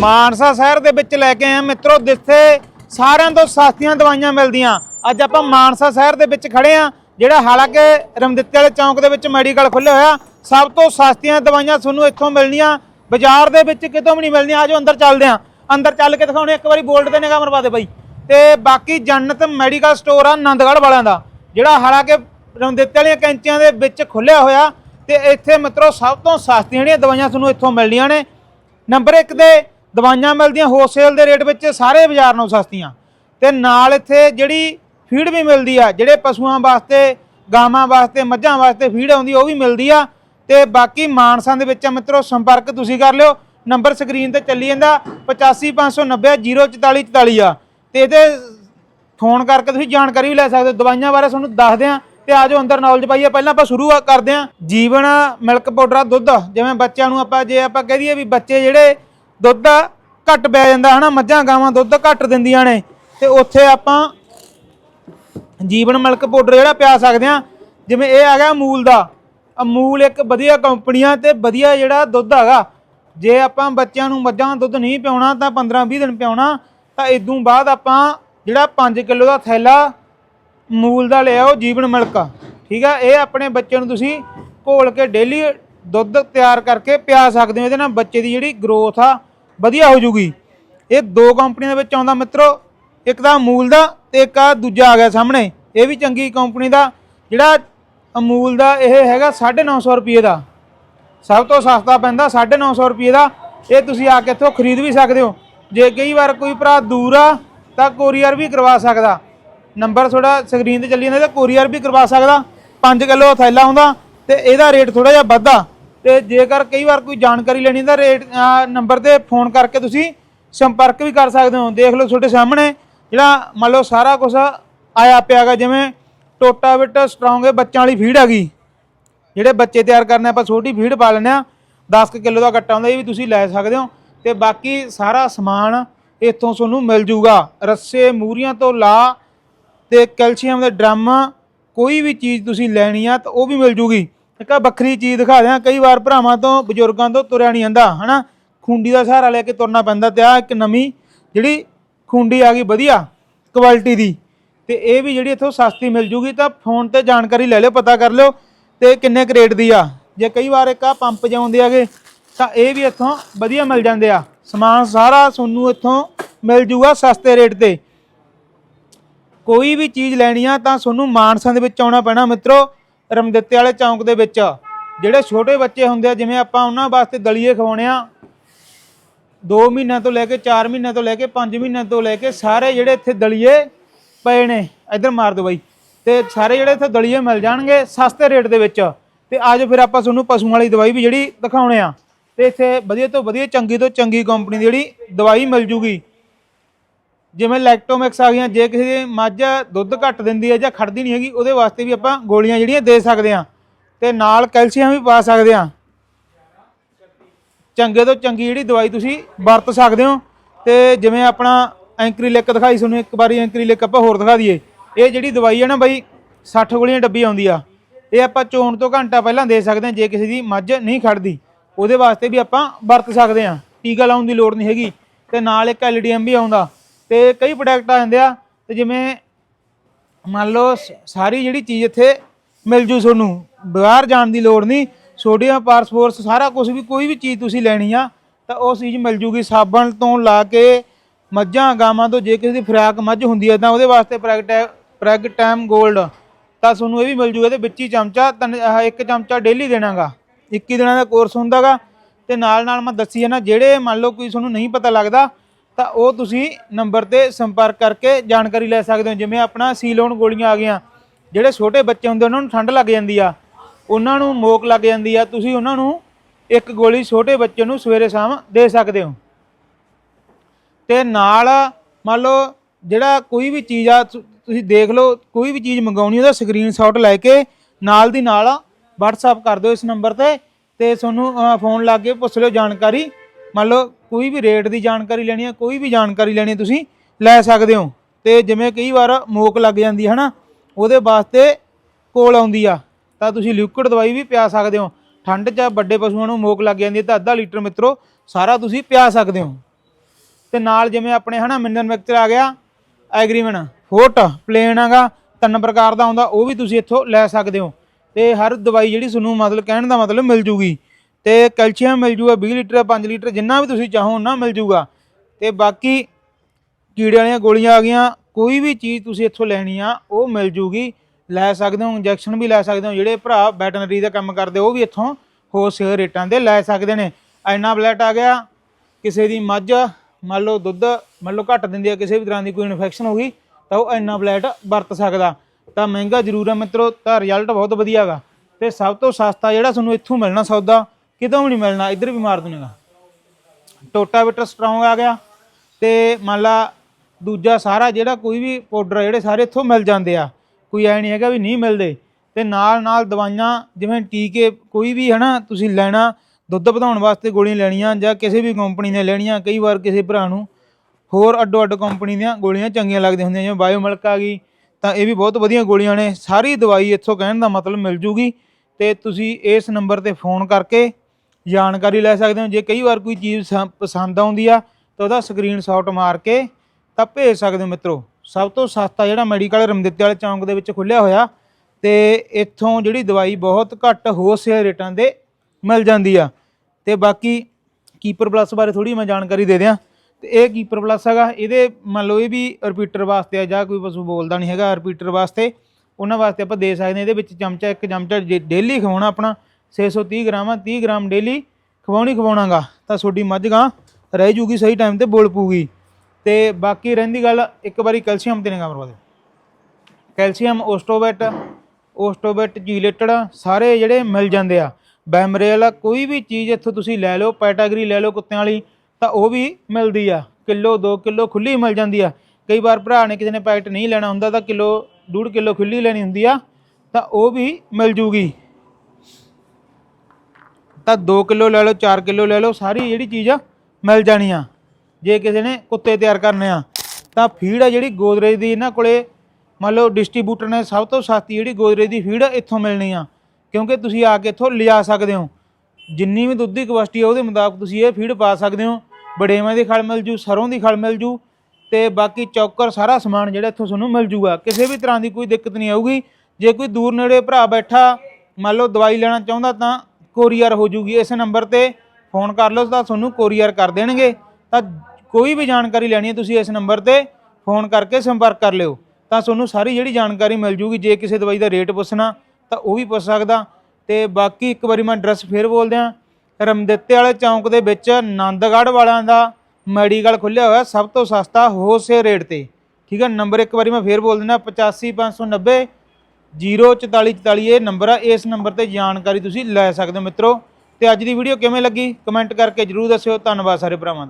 ਮਾਨਸਾ ਸ਼ਹਿਰ ਦੇ ਵਿੱਚ ਲੈ ਕੇ ਆਏ ਹਾਂ ਮਿੱਤਰੋ, ਜਿੱਥੇ ਸਾਰਿਆਂ ਤੋਂ ਸਸਤੀਆਂ ਦਵਾਈਆਂ ਮਿਲਦੀਆਂ। ਅੱਜ ਆਪਾਂ ਮਾਨਸਾ ਸ਼ਹਿਰ ਦੇ ਵਿੱਚ ਖੜੇ ਆ, ਜਿਹੜਾ ਹਾਲਾਂਕਿ ਰਮਦਿੱਤੇ ਵਾਲੇ ਚੌਂਕ ਦੇ ਵਿੱਚ ਮੈਡੀਕਲ ਖੁੱਲਿਆ ਹੋਇਆ, ਸਭ ਤੋਂ ਸਸਤੀਆਂ ਦਵਾਈਆਂ ਤੁਹਾਨੂੰ ਇੱਥੋਂ ਮਿਲਣੀਆਂ। ਬਾਜ਼ਾਰ ਦੇ ਵਿੱਚ ਕਿਤੋਂ ਵੀ ਨਹੀਂ ਮਿਲਣੀਆਂ, ਆਜੋ ਅੰਦਰ ਚੱਲਦੇ ਆ। ਅੰਦਰ ਚੱਲ ਕੇ ਦਿਖਾਉਣੇ ਇੱਕ ਵਾਰੀ ਬੋਲਡ ਤੇ ਨਿਗਾਹ ਮਰਵਾ ਦੇ ਬਾਈ। ਤੇ ਬਾਕੀ ਜੰਨਤ ਮੈਡੀਕਲ ਸਟੋਰ ਆ ਆਨੰਦਗੜ੍ਹ ਵਾਲਿਆਂ ਦਾ, ਜਿਹੜਾ ਹਾਲਾਂਕਿ ਰਮਦਿੱਤੇ ਵਾਲੀਆਂ ਕੈਂਚੀਆਂ ਦੇ ਵਿੱਚ ਖੁੱਲਿਆ ਹੋਇਆ। ਤੇ ਇੱਥੇ ਮਿੱਤਰੋ, ਸਭ ਤੋਂ ਸਸਤੀਆਂ ਜਿਹੜੀਆਂ ਦਵਾਈਆਂ ਤੁਹਾਨੂੰ ਇੱਥੋਂ ਮਿਲਣੀਆਂ ਨੇ। ਨੰਬਰ 1 ਦੇ ਦਵਾਈਆਂ ਮਿਲਦੀਆਂ ਹੋਲਸੇਲ ਦੇ ਰੇਟ ਵਿੱਚ ਸਾਰੇ ਬਾਜ਼ਾਰ ਨਾਲੋਂ ਸਸਤੀਆਂ। ਤੇ ਨਾਲ ਇੱਥੇ ਜਿਹੜੀ ਫੀਡ ਵੀ ਮਿਲਦੀ ਆ, ਜਿਹੜੇ ਪਸ਼ੂਆਂ ਵਾਸਤੇ, ਗਾਵਾਂ ਵਾਸਤੇ, ਮੱਝਾਂ ਵਾਸਤੇ ਫੀਡ ਆਉਂਦੀ, ਉਹ ਵੀ ਮਿਲਦੀ ਆ। ਤੇ ਬਾਕੀ ਮਾਨਸਾ ਦੇ ਵਿੱਚ ਆ ਮਿੱਤਰੋ, ਸੰਪਰਕ ਤੁਸੀਂ ਕਰ ਲਿਓ। ਨੰਬਰ ਸਕਰੀਨ ਤੇ ਚੱਲੀ ਜਾਂਦਾ 8559904444 ਆ। ਤੇ ਇਹਦੇ ਫੋਨ ਕਰਕੇ ਤੁਸੀਂ ਜਾਣਕਾਰੀ ਵੀ ਲੈ ਸਕਦੇ ਹੋ। ਦਵਾਈਆਂ ਬਾਰੇ ਤੁਹਾਨੂੰ ਦੱਸਦੇ ਆ। ਤੇ ਆਜੋ ਅੰਦਰ ਨੌਲੇਜ ਪਾਈਏ। ਪਹਿਲਾਂ ਆਪਾਂ ਸ਼ੁਰੂ ਕਰਦੇ ਆ। ਜੀਵਨ ਮਿਲਕ ਪਾਊਡਰ ਦੁੱਧ। ਜਿਵੇਂ ਬੱਚਿਆਂ ਨੂੰ ਆਪਾਂ, ਜੇ ਆਪਾਂ ਕਹਿ ਦਈਏ ਵੀ ਬੱਚੇ ਜਿਹੜੇ ਦੁੱਧ ਘੱਟ ਪਿਆ ਜਾਂਦਾ ਹਨਾ, ਮੱਝਾਂ ਗਾਵਾਂ ਦੁੱਧ ਘੱਟ ਦਿੰਦੀਆਂ ਨੇ। ਤੇ ਉੱਥੇ ਆਪਾਂ ਜੀਵਨ ਮਿਲਕ ਪਾਊਡਰ ਜਿਹੜਾ ਪਿਆ ਸਕਦੇ ਆ ਜਿਵੇਂ ਇਹ ਆ ਗਿਆ ਅਮੂਲ ਦਾ। ਅਮੂਲ ਇੱਕ ਵਧੀਆ ਕੰਪਨੀ ਆ ਤੇ ਵਧੀਆ ਜਿਹੜਾ ਦੁੱਧ ਹੈਗਾ। ਜੇ ਆਪਾਂ ਬੱਚਿਆਂ ਨੂੰ ਮੱਝਾਂ ਦੁੱਧ ਨਹੀਂ ਪਿਆਉਣਾ, ਤਾਂ 15-20 ਦਿਨ ਪਿਆਉਣਾ, ਤਾਂ ਇਦੋਂ ਬਾਅਦ ਆਪਾਂ ਜਿਹੜਾ 5 ਕਿਲੋ ਦਾ ਥੈਲਾ ਮੂਲ ਦਾ ਲਿਆਓ ਜੀਵਨ ਮਿਲਕ। ਠੀਕ ਆ, ਇਹ ਆਪਣੇ ਬੱਚੇ ਨੂੰ ਤੁਸੀਂ ਘੋਲ ਕੇ ਡੇਲੀ ਦੁੱਧ ਤਿਆਰ ਕਰਕੇ ਪਿਆ ਸਕਦੇ ਹੋ, ਇਹਦੇ ਨਾਲ ਬੱਚੇ ਦੀ ਜਿਹੜੀ ਗਰੋਥ ਆ ਵਧੀਆ ਹੋ ਜੂਗੀ। ਇਹ ਦੋ ਕੰਪਨੀਆਂ ਦੇ ਵਿੱਚ ਆਉਂਦਾ ਮਿੱਤਰੋ, ਇੱਕ ਤਾਂ ਅਮੂਲ ਦਾ ਤੇ ਇੱਕ ਆ ਦੂਜਾ ਆ ਗਿਆ ਸਾਹਮਣੇ। ਇਹ ਵੀ ਚੰਗੀ ਕੰਪਨੀ ਦਾ, ਜਿਹੜਾ ਅਮੂਲ ਦਾ ਇਹ ਹੈਗਾ 950 ਰੁਪਏ ਦਾ। ਸਭ ਤੋਂ ਸਸਤਾ ਪੈਂਦਾ 950 ਰੁਪਏ ਦਾ। ਇਹ ਤੁਸੀਂ ਆ ਕੇ ਇੱਥੋਂ ਖਰੀਦ ਵੀ ਸਕਦੇ ਹੋ। ਜੇ ਕਈ ਵਾਰ ਕੋਈ ਭਰਾ ਦੂਰ ਆ, ਤਾਂ ਕੋਰੀਅਰ ਵੀ ਕਰਵਾ ਸਕਦਾ। ਨੰਬਰ ਥੋੜਾ ਸਕਰੀਨ ਤੇ ਚੱਲੀ ਜਾਂਦਾ ਤਾਂ ਕੋਰੀਅਰ ਵੀ ਕਰਵਾ ਸਕਦਾ। 5 ਕਿਲੋ ਥੈਲਾ ਹੁੰਦਾ ਤੇ ਇਹਦਾ ਰੇਟ ਥੋੜਾ ਜਿਹਾ ਵੱਧਾ ਤੇ ਜੇਕਰ ਕਈ ਵਾਰ ਕੋਈ ਜਾਣਕਾਰੀ ਲੈਣੀ ਤਾਂ ਰੇਟ ਨੰਬਰ ਤੇ ਫੋਨ ਕਰਕੇ ਤੁਸੀਂ ਸੰਪਰਕ ਵੀ ਕਰ ਸਕਦੇ ਹੋ। ਦੇਖ ਲਓ ਤੁਹਾਡੇ ਸਾਹਮਣੇ ਜਿਹੜਾ ਮੰਨ ਲਓ ਸਾਰਾ ਕੁਝ ਆਇਆ ਪਿਆਗਾ, ਜਿਵੇਂ ਟੋਟਾ ਟੋਟਾਵਿਟ ਸਟਰੋਂਗ ਹੈ ਬੱਚਿਆਂ ਵਾਲੀ ਫੀਡ ਹੈਗੀ। ਜਿਹੜੇ ਬੱਚੇ ਤਿਆਰ ਕਰਨੇ, ਆਪਾਂ ਛੋਟੀ ਫੀਡ ਪਾ ਲੈਂਦੇ ਆ 10 ਕੁ ਕਿਲੋ ਦਾ ਕੱਟਾ ਹੁੰਦਾ, ਇਹ ਵੀ ਤੁਸੀਂ ਲੈ ਸਕਦੇ ਹੋ। ਤੇ ਬਾਕੀ ਸਾਰਾ ਸਮਾਨ ਇੱਥੋਂ ਤੁਹਾਨੂੰ ਮਿਲ ਜੂਗਾ। ਰੱਸੇ, ਮੂਰੀਆਂ ਤੋਂ ਲਾ ਤੇ ਕੈਲਸ਼ੀਅਮ ਦੇ ਡਰਮ, ਕੋਈ ਵੀ ਚੀਜ਼ ਤੁਸੀਂ ਲੈਣੀ ਆ ਤਾਂ ਉਹ ਵੀ ਮਿਲ ਜੂਗੀ। ਇੱਕ ਆ ਵੱਖਰੀ ਚੀਜ਼ ਦਿਖਾ ਦਿਆਂ, ਕਈ ਵਾਰ ਭਰਾਵਾਂ ਤੋਂ, ਬਜ਼ੁਰਗਾਂ ਤੋਂ ਤੁਰਿਆ ਨਹੀਂ ਜਾਂਦਾ, ਹਨਾ? ਖੁੰਡੀ ਦਾ ਸਹਾਰਾ ਲੈ ਕੇ ਤੁਰਨਾ ਪੈਂਦਾ ਤੇ ਆ ਇੱਕ ਨਵੀਂ ਜਿਹੜੀ ਖੁੰਡੀ ਆ ਗਈ ਵਧੀਆ ਕੁਆਲਿਟੀ ਦੀ। ਤੇ ਇਹ ਵੀ ਜਿਹੜੀ ਇੱਥੋਂ ਸਸਤੀ ਮਿਲ ਜੂਗੀ ਤਾਂ ਫੋਨ ਤੇ ਜਾਣਕਾਰੀ ਲੈ ਲਿਓ, ਪਤਾ ਕਰ ਲਿਓ ਤੇ ਕਿੰਨੇ ਕੁ ਰੇਟ ਦੀ ਆ। ਜੇ ਕਈ ਵਾਰ ਇੱਕ ਆ ਪੰਪ ਜਾਉਂਦੇ ਆਗੇ ਤਾਂ ਇਹ ਵੀ ਇੱਥੋਂ ਵਧੀਆ ਮਿਲ ਜਾਂਦੇ ਆ। ਸਮਾਨ ਸਾਰਾ ਤੁਹਾਨੂੰ ਇੱਥੋਂ ਮਿਲ ਜੂਗਾ ਸਸਤੇ ਰੇਟ ਤੇ। ਕੋਈ ਵੀ ਚੀਜ਼ ਲੈਣੀ ਆ ਤਾਂ ਤੁਹਾਨੂੰ ਮਾਨਸਾ ਦੇ ਵਿੱਚ ਆਉਣਾ ਪੈਣਾ ਮਿੱਤਰੋ। ਰਮਦਿੱਤੇ ਵਾਲੇ ਚੌਂਕ ਦੇ ਵਿੱਚ। ਜਿਹੜੇ ਛੋਟੇ ਬੱਚੇ ਹੁੰਦੇ ਆ, ਜਿਵੇਂ ਆਪਾਂ ਉਹਨਾਂ ਵਾਸਤੇ ਦਲੀਏ ਖਵਾਉਣੇ ਆ 2 ਮਹੀਨਿਆਂ ਤੋਂ ਲੈ ਕੇ 4 ਮਹੀਨਿਆਂ ਤੋਂ ਲੈ ਕੇ 5 ਮਹੀਨਿਆਂ ਤੋਂ ਲੈ ਕੇ ਸਾਰੇ ਜਿਹੜੇ ਇੱਥੇ ਦਲੀਏ ਪਏ ਨੇ, ਇੱਧਰ ਮਾਰ ਦਿਓ ਬਾਈ। ਤੇ ਸਾਰੇ ਜਿਹੜੇ ਇੱਥੇ ਦਲੀਏ ਮਿਲ ਜਾਣਗੇ ਸਸਤੇ ਰੇਟ ਦੇ ਵਿੱਚ। ਤੇ ਅੱਜ ਫਿਰ ਆਪਾਂ ਤੁਹਾਨੂੰ ਪਸ਼ੂਆਂ ਵਾਲੀ ਦਵਾਈ ਵੀ ਜਿਹੜੀ ਦਿਖਾਉਣੇ ਆ। ਤੇ ਇੱਥੇ ਵਧੀਆ ਤੋਂ ਵਧੀਆ, ਚੰਗੀ ਤੋਂ ਚੰਗੀ ਕੰਪਨੀ ਦੀ ਜਿਹੜੀ ਦਵਾਈ ਮਿਲ ਜੂਗੀ। ਜਿਵੇਂ ਲੈਕਟੋਮੈਕਸ ਆ ਗਈਆਂ, ਜੇ ਕਿਸੇ ਦੀ ਮੱਝ ਦੁੱਧ ਘੱਟ ਦਿੰਦੀ ਹੈ ਜਾਂ ਖੜਦੀ ਨਹੀਂ ਹੈਗੀ, ਉਹਦੇ ਵਾਸਤੇ ਵੀ ਆਪਾਂ ਗੋਲੀਆਂ ਜਿਹੜੀਆਂ ਦੇ ਸਕਦੇ ਆ ਤੇ ਨਾਲ ਕੈਲਸ਼ੀਅਮ ਵੀ ਪਾ ਸਕਦੇ ਆ ਚੰਗੇ ਤੋਂ ਚੰਗੀ ਜਿਹੜੀ ਦਵਾਈ ਤੁਸੀਂ ਵਰਤ ਸਕਦੇ ਹੋ ਤੇ ਜਿਵੇਂ ਆਪਣਾ ਐਂਕਰੀ ਐਂਕਰੀਲਿਕ ਦਿਖਾਈ, ਤੁਹਾਨੂੰ ਇੱਕ ਵਾਰੀ ਐਂਕਰੀ ਐਂਕਰੀਲਿਕ ਆਪਾਂ ਹੋਰ ਦਿਖਾ ਦਈਏ। ਇਹ ਜਿਹੜੀ ਦਵਾਈ ਹੈ ਨਾ ਬਾਈ 60 ਗੋਲੀਆਂ ਡੱਬੀ ਆਉਂਦੀ ਆ। ਇਹ ਆਪਾਂ ਚੋਣ ਤੋਂ ਘੰਟਾ ਪਹਿਲਾਂ ਦੇ ਸਕਦੇ ਹਾਂ, ਜੇ ਕਿਸੇ ਦੀ ਮੱਝ ਨਹੀਂ ਖੜਦੀ। ਉਹਦੇ ਵਾਸਤੇ ਵੀ ਆਪਾਂ ਵਰਤ ਸਕਦੇ ਹਾਂ। ਟੀਕਾ ਲਾਉਣ ਦੀ ਲੋੜ ਨਹੀਂ ਹੈਗੀ ਤੇ ਨਾਲ ਇੱਕ ਐਲਡੀਐਮ ਵੀ ਆਉਂਦਾ। ਤੇ ਕਈ ਪ੍ਰੋਡਕਟ ਆ ਜਾਂਦੇ ਆ, ਤੇ ਜਿਵੇਂ ਮੰਨ ਲਓ ਸ- ਸਾਰੀ ਜਿਹੜੀ ਚੀਜ਼ ਇੱਥੇ ਮਿਲ ਜੂ ਤੁਹਾਨੂੰ, ਬਾਹਰ ਜਾਣ ਦੀ ਲੋੜ ਨਹੀਂ, ਸੋਡੀਅਮ ਪਾਰਸਫੋਰਸ ਸਾਰਾ ਕੁਝ ਵੀ, ਕੋਈ ਵੀ ਚੀਜ਼ ਤੁਸੀਂ ਲੈਣੀ ਆ, ਤਾਂ ਉਹ ਚੀਜ਼ ਮਿਲ ਜੂਗੀ ਸਾਬਣ ਤੋਂ ਲਾ ਕੇ, ਮੱਝਾਂ, ਗਾਵਾਂ ਤੋਂ, ਜੇ ਕਿਸੇ ਦੀ ਫਰਾਕ ਮੱਝ ਹੁੰਦੀ ਹੈ ਤਾਂ ਉਹਦੇ ਵਾਸਤੇ ਪ੍ਰੈਗਟ ਪ੍ਰੈਗ ਟਾਈਮ 골ਡ ਤਾਂ ਤੁਹਾਨੂੰ ਇਹ ਵੀ ਮਿਲ ਜੂਗਾ, ਇਹਦੇ ਵਿੱਚ ਹੀ ਚਮਚਾ, ਤਿੰਨ ਇੱਕ ਚਮਚਾ ਡੇਲੀ ਦੇਣਾਗਾ 21 ਦਿਨਾਂ ਦਾ ਕੋਰਸ ਹੁੰਦਾਗਾ, ਤੇ ਨਾਲ ਨਾਲ ਮੈਂ ਦੱਸੀ ਹੈ ਜਿਹੜੇ ਮੰਨ ਲਓ ਕੋਈ ਤੁਹਾਨੂੰ ਨਹੀਂ ਪਤਾ ਲੱਗਦਾ ਤਾਂ ਉਹ ਤੁਸੀਂ ਨੰਬਰ ਤੇ ਸੰਪਰਕ ਕਰਕੇ ਜਾਣਕਾਰੀ ਲੈ ਸਕਦੇ ਹੋ। ਜਿਵੇਂ ਆਪਣਾ ਸੀਲੋਨ ਗੋਲੀਆਂ ਆ ਗਈਆਂ, ਜਿਹੜੇ ਛੋਟੇ ਬੱਚੇ ਹੁੰਦੇ, ਉਹਨਾਂ ਨੂੰ ਠੰਡ ਲੱਗ ਜਾਂਦੀ ਆ। ਉਹਨਾਂ ਨੂੰ ਮੋਕ ਲੱਗ ਜਾਂਦੀ ਆ। ਤੁਸੀਂ ਉਹਨਾਂ ਨੂੰ ਇੱਕ ਗੋਲੀ ਛੋਟੇ ਬੱਚੇ ਨੂੰ ਸਵੇਰੇ ਸ਼ਾਮ ਦੇ ਸਕਦੇ ਹੋ। ਤੇ ਨਾਲ ਮੰਨ ਲਓ, ਜਿਹੜਾ ਕੋਈ ਵੀ ਚੀਜ਼ ਆ, ਤੁ- ਤੁਸੀਂ ਦੇਖ ਲਓ, ਕੋਈ ਵੀ ਚੀਜ਼ ਮੰਗਾਉਣੀ ਉਹਦਾ ਸਕਰੀਨਸ਼ਾਟ ਲੈ ਕੇ ਨਾਲ ਦੀ ਨਾਲ WhatsApp ਕਰ ਦਿਓ ਇਸ ਨੰਬਰ ਤੇ ਤੇ ਤੁਹਾਨੂੰ ਫੋਨ ਲਾ ਕੇ ਪੁੱਛ ਲਿਓ ਜਾਣਕਾਰੀ। ਮੰਨ ਲਓ ਕੋਈ ਵੀ ਰੇਟ ਦੀ ਜਾਣਕਾਰੀ ਲੈਣੀ ਹੈ ਕੋਈ ਵੀ ਜਾਣਕਾਰੀ ਲੈਣੀ ਤੁਸੀਂ ਲੈ ਸਕਦੇ ਹੋ। ਤੇ ਜਿਵੇਂ ਕਈ ਵਾਰ ਮੋਕ ਲੱਗ ਜਾਂਦੀ ਹੈ ਨਾ ਉਹਦੇ ਵਾਸਤੇ ਕੋਲ ਆਉਂਦੀ ਆ। ਤਾਂ ਤੁਸੀਂ ਲਿਕੁਇਡ ਦਵਾਈ ਵੀ ਪਿਆ ਸਕਦੇ ਹੋ। ਠੰਡ 'ਚ ਵੱਡੇ ਪਸ਼ੂਆਂ ਨੂੰ ਮੋਕ ਲੱਗ ਜਾਂਦੀ ਹੈ ਤਾਂ ਅੱਧਾ ਲੀਟਰ ਮਿੱਤਰੋ, ਸਾਰਾ ਤੁਸੀਂ ਪਿਆ ਸਕਦੇ ਹੋ। ਤੇ ਨਾਲ ਜਿਵੇਂ ਆਪਣੇ ਹਨਾ, ਮਿਨਰਲ ਮਿਕਸਚਰ ਆ ਗਿਆ, ਐਗਰੀਮੈਂਟ ਫੋਟ ਪਲੇਨ ਹੈਗਾ, ਤਿੰਨ ਪ੍ਰਕਾਰ ਦਾ ਆਉਂਦਾ, ਉਹ ਵੀ ਤੁਸੀਂ ਇੱਥੋਂ ਲੈ ਸਕਦੇ ਹੋ। ਤੇ ਹਰ ਦਵਾਈ ਜਿਹੜੀ ਤੁਹਾਨੂੰ ਮਤਲਬ ਕਹਿਣ ਦਾ ਮਤਲਬ ਮਿਲ ਜੂਗੀ। ਤੇ ਕੈਲਸ਼ੀਅਮ ਮਿਲ ਜੂਗਾ 20 ਲੀਟਰ 5 ਲੀਟਰ, ਜਿੰਨਾ ਵੀ ਤੁਸੀਂ ਚਾਹੋ ਉਹਨਾਂ ਮਿਲ ਜੂਗਾ। ਤੇ ਬਾਕੀ ਕੀੜੇ ਵਾਲੀਆਂ ਗੋਲੀਆਂ ਆ ਗਈਆਂ, ਕੋਈ ਵੀ ਚੀਜ਼ ਤੁਸੀਂ ਇੱਥੋਂ ਲੈਣੀ ਆ, ਉਹ ਮਿਲ ਜੂਗੀ। ਲੈ ਸਕਦੇ ਹੋ, ਇੰਜੈਕਸ਼ਨ ਵੀ ਲੈ ਸਕਦੇ ਹੋ, ਜਿਹੜੇ ਭਰਾ ਵੈਟਰਨਰੀ ਦਾ ਕੰਮ ਕਰਦੇ, ਉਹ ਵੀ ਇੱਥੋਂ ਹੋਲਸੇਲ ਰੇਟਾਂ ਦੇ ਲੈ ਸਕਦੇ ਨੇ। ਐਨਾ ਬਲੈਟ ਆ ਗਿਆ, ਕਿਸੇ ਦੀ ਮੱਝ, ਮੰਨ ਲਓ ਦੁੱਧ, ਮੰਨ ਲਓ ਘੱਟ ਦਿੰਦੀ ਆ, ਕਿਸੇ ਵੀ ਤਰ੍ਹਾਂ ਦੀ ਕੋਈ ਇਨਫੈਕਸ਼ਨ ਹੋ ਗਈ, ਤਾਂ ਉਹ ਐਨਾ ਬਲੈਟ ਵਰਤ ਸਕਦਾ। ਤਾਂ ਮਹਿੰਗਾ ਜ਼ਰੂਰ ਆ ਮਿੱਤਰੋ, ਤਾਂ ਰਿਜ਼ਲਟ ਬਹੁਤ ਵਧੀਆ ਹੈਗਾ ਤੇ ਸਭ ਤੋਂ ਸਸਤਾ ਜਿਹੜਾ ਤੁਹਾਨੂੰ ਇੱਥੋਂ ਮਿਲਣਾ ਸੌਦਾ ਕਿਤੋਂ ਵੀ ਨਹੀਂ ਮਿਲਣਾ, ਇੱਧਰ ਵੀ ਮਾਰ ਦੂੰਗਾ। ਟੋਟਾਵੇਟਰ ਸਟਰੋਂਗ ਆ ਗਿਆ ਤੇ ਮੰਨ ਲਾ ਦੂਜਾ ਸਾਰਾ ਜਿਹੜਾ ਕੋਈ ਵੀ ਪਾਊਡਰ ਆ, ਜਿਹੜੇ ਸਾਰੇ ਇੱਥੋਂ ਮਿਲ ਜਾਂਦੇ ਆ। ਕੋਈ ਐ ਨਹੀਂ ਹੈਗਾ ਵੀ ਨਹੀਂ ਮਿਲਦੇ। ਤੇ ਨਾਲ ਨਾਲ ਦਵਾਈਆਂ, ਜਿਵੇਂ ਟੀਕੇ ਕੋਈ ਵੀ ਹਨਾ, ਤੁਸੀਂ ਲੈਣਾ, ਦੁੱਧ ਵਧਾਉਣ ਵਾਸਤੇ ਗੋਲੀਆਂ ਲੈਣੀਆਂ ਜਾਂ ਕਿਸੇ ਵੀ ਕੰਪਨੀ ਨੇ ਲੈਣੀਆਂ, ਕਈ ਵਾਰ ਕਿਸੇ ਭਰਾ ਨੂੰ ਹੋਰ ਅੱਡੋ ਅੱਡ ਕੰਪਨੀ ਦੀਆਂ ਗੋਲੀਆਂ ਚੰਗੀਆਂ ਲੱਗਦੀਆਂ ਹੁੰਦੀਆਂ, ਜਿਵੇਂ ਬਾਇਓ ਮਿਲਕ ਆ ਗਈ, ਤਾਂ ਇਹ ਵੀ ਬਹੁਤ ਵਧੀਆ ਗੋਲੀਆਂ ਨੇ। ਸਾਰੀ ਦਵਾਈ ਇੱਥੋਂ ਕਹਿਣ ਦਾ ਮਤਲਬ ਮਿਲ ਜੂਗੀ। ਤੇ ਤੁਸੀਂ ਇਸ ਨੰਬਰ ਤੇ ਫੋਨ ਕਰਕੇ ਜਾਣਕਾਰੀ ਲੈ ਸਕਦੇ ਹੋ। ਜੇ ਕਈ ਵਾਰ ਕੋਈ ਚੀਜ਼ ਸ- ਪਸੰਦ ਆਉਂਦੀ ਆ, ਤਾਂ ਉਹਦਾ ਸਕਰੀਨਸ਼ਾਟ ਮਾਰ ਕੇ ਤਾਂ ਭੇਜ ਸਕਦੇ ਹੋ ਮਿੱਤਰੋ। ਸਭ ਤੋਂ ਸਸਤਾ ਜਿਹੜਾ ਮੈਡੀਕਲ ਰਮਦਿੱਤੇ ਵਾਲੇ ਚੌਂਕ ਦੇ ਵਿੱਚ ਖੁੱਲਿਆ ਹੋਇਆ ਤੇ ਇੱਥੋਂ ਜਿਹੜੀ ਦਵਾਈ ਬਹੁਤ ਘੱਟ ਹੋਲਸੇਲ ਰੇਟਾਂ ਦੇ ਮਿਲ ਜਾਂਦੀ ਆ। ਤੇ ਬਾਕੀ ਕੀਪਰ ਪਲੱਸ ਬਾਰੇ ਥੋੜੀ ਮੈਂ ਜਾਣਕਾਰੀ ਦੇ ਦਿਆਂ। ਤੇ ਇਹ ਕੀਪਰ ਪਲੱਸ ਹੈਗਾ, ਇਹਦੇ ਮੰਨ ਲਓ ਇਹ ਵੀ ਰਿਪੀਟਰ ਵਾਸਤੇ ਆ, ਜਾਂ ਕੋਈ ਪਸ਼ੂ ਬੋਲਦਾ ਨਹੀਂ ਹੈਗਾ ਰਿਪੀਟਰ ਵਾਸਤੇ। ਉਹਨਾਂ ਵਾਸਤੇ ਆਪਾਂ ਦੇ ਸਕਦੇ ਹਾਂ, ਇਹਦੇ ਵਿੱਚ ਚਮਚਾ, ਇੱਕ ਚਮਚਾ ਡੇਲੀ ਖਵਾਉਣਾ ਆਪਣਾ। 630 ਗ੍ਰਾਮ ਆ 30 ਗ੍ਰਾਮ ਡੇਲੀ ਖਵਾਉਣੀ ਖਵਾਉਣਾਗਾ, ਤਾਂ ਤੁਹਾਡੀ ਮੱਝ ਗਾਂ ਰਹਿ ਜੂਗੀ, ਸਹੀ ਟਾਈਮ ਤੇ ਬੋਲ ਪੂਗੀ ਤੇ ਬਾਕੀ ਰਹਿੰਦੀ ਗੱਲ, ਇੱਕ ਵਾਰੀ ਕੈਲਸ਼ੀਅਮ ਤੇ ਨਿਗਾਹ ਮਰਵਾ ਦਿਓ। ਕੈਲਸ਼ੀਅਮ ਓਸਟੋਬੈਟ ਓਸਟੋਬੈਟ ਜੀਲੇਟਡ ਸਾਰੇ ਜਿਹੜੇ ਮਿਲ ਜਾਂਦੇ ਆ। ਬੈਮਰੇਲ ਕੋਈ ਵੀ ਚੀਜ਼ ਇੱਥੋਂ ਤੁਸੀਂ ਲੈ ਲਓ, ਪੈਟਾਗਰੀ ਲੈ ਲਓ ਕੁੱਤਿਆਂ ਵਾਲੀ, ਤਾਂ ਉਹ ਵੀ ਮਿਲਦੀ ਆ। ਕਿਲੋ 2 ਕਿਲੋ ਖੁੱਲੀ ਮਿਲ ਜਾਂਦੀ ਆ। ਕਈ ਵਾਰ ਭਰਾ ਨੇ ਕਿਸੇ ਨੇ ਪੈਕਟ ਨਹੀਂ ਲੈਣਾ ਹੁੰਦਾ, ਤਾਂ ਕਿਲੋ, ਡੂਢ ਕਿਲੋ ਖੁੱਲੀ ਲੈਣੀ ਹੁੰਦੀ ਆ, ਤਾਂ ਉਹ ਵੀ ਮਿਲ ਜੂਗੀ। ਤਾਂ 2 ਕਿਲੋ ਲੈ ਲਓ 4 ਕਿਲੋ ਲੈ ਲਓ, ਸਾਰੀ ਜਿਹੜੀ ਚੀਜ਼ ਆ ਮਿਲ ਜਾਣੀ ਆ। ਜੇ ਕਿਸੇ ਨੇ ਕੁੱਤੇ ਤਿਆਰ ਕਰਨੇ ਆ, ਤਾਂ ਫੀਡ ਆ ਜਿਹੜੀ ਗੋਦਰੇਜ ਦੀ ਇਹਨਾਂ ਕੋਲੇ, ਮੰਨ ਲਓ ਡਿਸਟ੍ਰੀਬਿਊਟਰ ਨੇ ਸਭ ਤੋਂ ਸਸਤੀ ਜਿਹੜੀ ਗੋਦਰੇਜ ਦੀ ਫੀਡ ਇੱਥੋਂ ਮਿਲਣੀ ਆ। ਕਿਉਂਕਿ ਤੁਸੀਂ ਆ ਕੇ ਇੱਥੋਂ ਲਿਜਾ ਸਕਦੇ ਹੋ। ਜਿੰਨੀ ਵੀ ਦੁੱਧ ਦੀ ਕਪੈਸਿਟੀ ਆ, ਉਹਦੇ ਮੁਤਾਬਕ ਤੁਸੀਂ ਇਹ ਫੀਡ ਪਾ ਸਕਦੇ ਹੋ। ਬੜੇਵੇਂ ਦੀ ਖਲ ਮਿਲ ਜੂ, ਸਰੋਂ ਦੀ ਖਲ ਮਿਲ ਜੂ ਤੇ ਬਾਕੀ ਚੌਕਰ ਸਾਰਾ ਸਮਾਨ ਜਿਹੜਾ ਇੱਥੋਂ ਤੁਹਾਨੂੰ ਮਿਲ ਜੂਗਾ। ਕਿਸੇ ਵੀ ਤਰ੍ਹਾਂ ਦੀ ਕੋਈ ਦਿੱਕਤ ਨਹੀਂ ਆਊਗੀ। ਜੇ ਕੋਈ ਦੂਰ ਨੇੜੇ ਭਰਾ ਬੈਠਾ, ਮੰਨ ਲਓ ਦਵਾਈ ਲੈਣਾ ਚਾਹੁੰਦਾ ਤਾਂ ਕੋਰੀਅਰ ਹੋ ਜੂਗੀ ਇਸ ਨੰਬਰ ਤੇ, ਫੋਨ ਕਰ ਲਓ ਤਾਂ ਤੁਹਾਨੂੰ ਕੋਰੀਅਰ ਕਰ ਦੇਣਗੇ। ਤਾਂ ਕੋਈ ਵੀ ਜਾਣਕਾਰੀ ਲੈਣੀ ਹੈ ਤੁਸੀਂ ਇਸ ਨੰਬਰ ਤੇ, ਫੋਨ ਕਰਕੇ ਸੰਪਰਕ ਕਰ ਲਿਓ। ਤਾਂ ਤੁਹਾਨੂੰ ਸਾਰੀ ਜਿਹੜੀ ਜਾਣਕਾਰੀ ਮਿਲ ਜੂਗੀ, ਜੇ ਕਿਸੇ ਦਵਾਈ ਦਾ ਰੇਟ ਪੁੱਛਣਾ, ਤਾਂ ਉਹ ਵੀ ਪੁੱਛ ਸਕਦਾ। ਤੇ ਬਾਕੀ ਇੱਕ ਵਾਰੀ ਮੈਂ ਐਡਰੈਸ ਫੇਰ ਬੋਲ ਦਿਆਂ ਰਮਦਿੱਤੇ ਵਾਲੇ ਚੌਂਕ ਦੇ ਵਿੱਚ ਆਨੰਦਗੜ੍ਹ ਵਾਲਿਆਂ ਦਾ ਮੈਡੀਕਲ ਖੁੱਲਿਆ ਹੋਇਆ, ਸਭ ਤੋਂ ਸਸਤਾ ਹੋਲਸੇਲ ਰੇਟ ਤੇ। ਠੀਕ ਹੈ, ਨੰਬਰ ਇੱਕ ਵਾਰੀ ਮੈਂ ਫੇਰ ਬੋਲ ਦਿੰਦਾ 85590 04444 ਇਹ ਨੰਬਰ ਆ, ਇਸ ਨੰਬਰ ਤੇ ਜਾਣਕਾਰੀ ਤੁਸੀਂ ਲੈ ਸਕਦੇ ਹੋ ਮਿੱਤਰੋ। ਤੇ ਅੱਜ ਦੀ ਵੀਡੀਓ ਕਿਵੇਂ ਲੱਗੀ? ਕਮੈਂਟ ਕਰਕੇ ਜਰੂਰ ਦੱਸਿਓ। ਧੰਨਵਾਦ ਸਾਰੇ ਭਰਾਵਾਂ ਦਾ।